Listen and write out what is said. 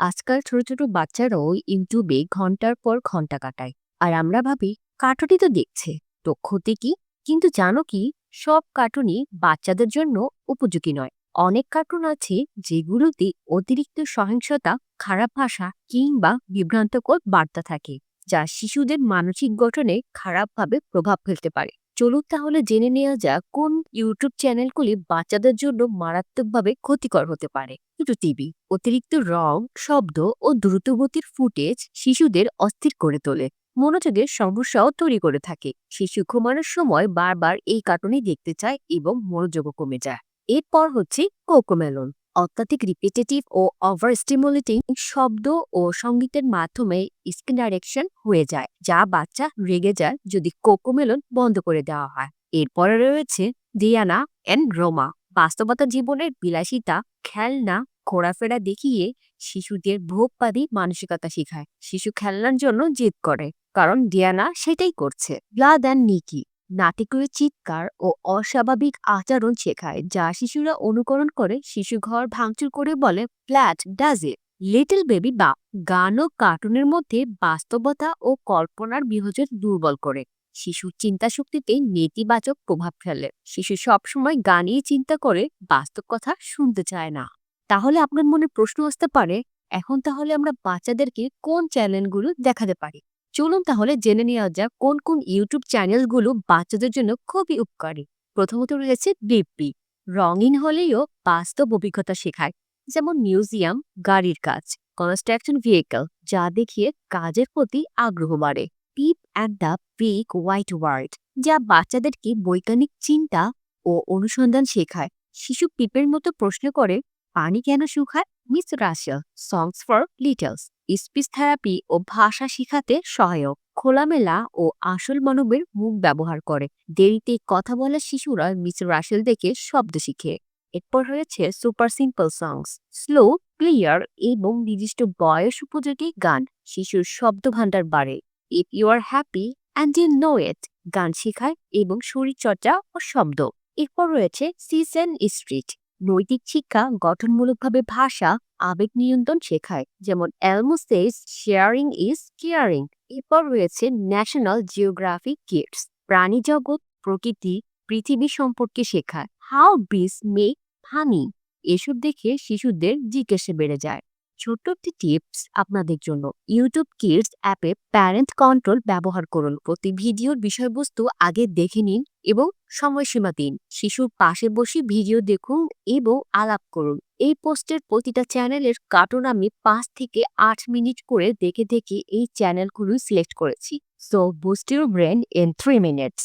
আজকাল ছোট ছোট বাচ্চারাও ইউটিউবে ঘণ্টার পর ঘণ্টা কাটায়। আর আমরা ভাবি, কার্টুনই তো দেখছে। তো ক্ষতি কি? কিন্তু জানো কি? সব কার্টুনই বাচ্চাদের জন্য উপযোগী নয়। অনেক কার্টুন আছে যেগুলোতে অতিরিক্ত সহিংসতা, খারাপ ভাষা কিংবা বিভ্রান্তকর বার্তা থাকে, যা শিশুদের মানসিক গঠনে খারাপভাবে প্রভাব ফেলতে পারে। চলুন তাহলে জেনে নেওয়া যাক কোন ইউটিউব চ্যানেলগুলি বাচ্চাদের জন্য মারাত্মকভাবে ক্ষতিকর হতে পারে। দুটো টিভি অতিরিক্ত রং, শব্দ ও দ্রুতগতির ফুটেজ শিশুদের অস্থির করে তোলে। মনোযোগের সমস্যাও তৈরি করে থাকে। শিশু ঘুমানোর সময় বারবার এই কার্টুনই দেখতে চায় এবং মনোযোগও কমে যায়। এরপর হচ্ছে কোকোমেলন। অত্যাধিক রিপিটেটিভ ও ওভার স্টিমুলেটিং শব্দ ও সঙ্গীতের মাধ্যমে স্কিন ডাইরেকশন হয়ে যায়, যা বাচ্চা রেগে যায় যদি কোকোমেলন বন্ধ করে দেওয়া হয়। এরপরে রয়েছে দিয়ানা অ্যান্ড রোমা। বাস্তবতা জীবনের বিলাসিতা, খেলনা, ঘোরাফেরা দেখিয়ে শিশুদের ভোগবাদী মানসিকতা শেখায়। শিশু খেলনার জন্য জেদ করে, কারণ ডিয়ানা সেটাই করছে। ব্লাদ অ্যান্ড নিকি নাটকীয় চিৎকার ও অস্বাভাবিক আচরণ শেখায়, যা শিশুরা অনুকরণ করে। শিশু ঘর ভাঙচুর করে বলে, ফ্ল্যাট, ডাজ লিটল বেবি বা গান ও কার্টুনের মধ্যে বাস্তবতা ও কল্পনার বিভাজন দুর্বল করে। শিশুর চিন্তা শক্তিতে নেতিবাচক প্রভাব ফেলে। শিশু সবসময় গানই চিন্তা করে, বাস্তব কথা শুনতে চায় না। তাহলে আপনার মনে প্রশ্ন আসতে পারে, এখন তাহলে আমরা বাচ্চাদেরকে কোন চ্যানেলগুলো দেখাতে পারি? চলুন তাহলে জেনে নেওয়া যাক কোন কোন ইউটিউব চ্যানেলগুলো বাচ্চাদের জন্য খুবই উপকারী। প্রথমত রয়েছে বিপি রঙিন হলেও বাস্তব অভিজ্ঞতা শেখায়, যেমন মিউজিয়াম, গাড়ির কাজ কনস্ট্রাকশন ভেহিকল যা দেখিয়ে কাজের প্রতি আগ্রহ বাড়ে। Pip and the big white world যা বাচ্চাদেরকে বৈজ্ঞানিক চিন্তা ও অনুসন্ধান শেখায়। শিশু পিপের মতো প্রশ্ন করে পানি কেন শুকায়? Ms Rachel songs for littles. Speech therapy ও ভাষা শিখাতে সহায়ক। খোলামেলা ও আসল মানবের মুখ ব্যবহার করে। দেরিতে কথা বলা শিশুরা মিস রাশেল দেখে শব্দ শিখে। এরপর রয়েছে super simple songs slow, clear এবং নির্দিষ্ট বয়স উপযোগী গান শিশুর শব্দ ভাণ্ডার বাড়ে। If you are happy and you know it, গান শেখায় এবং শরীরচর্চা ও শব্দ। এরপর রয়েছে সিসেন স্ট্রিট। নৈতিক শিক্ষা গঠনমূলকভাবে ভাষা আবেগ নিয়ন্ত্রণ শেখায়, যেমন অ্যালমোসেস শেয়ারিং ইজ কেয়ারিং এরপর রয়েছে ন্যাশনাল জিওগ্রাফিক কিডস প্রাণী জগৎ, প্রকৃতি, পৃথিবী সম্পর্কে শেখায়। হাউ বিস মেক হানি এসব দেখে শিশুদের জিজ্ঞাসা বেড়ে যায়। ছোট্ট একটি টিপস আপনাদের জন্য। ইউটিউব কিডস অ্যাপে প্যারেন্ট কন্ট্রোল ব্যবহার করুন। প্রতি ভিডিওর বিষয়বস্তু আগে দেখে নিন এবং সময়সীমা দিন। শিশুর পাশে বসে ভিডিও দেখুন এবং আলাপ করুন। এই পোস্টের প্রতিটা চ্যানেলের কার্টুন আমি পাঁচ থেকে আট মিনিট করে দেখে দেখে এই চ্যানেলগুলো সিলেক্ট করেছি। So boost your brain in three minutes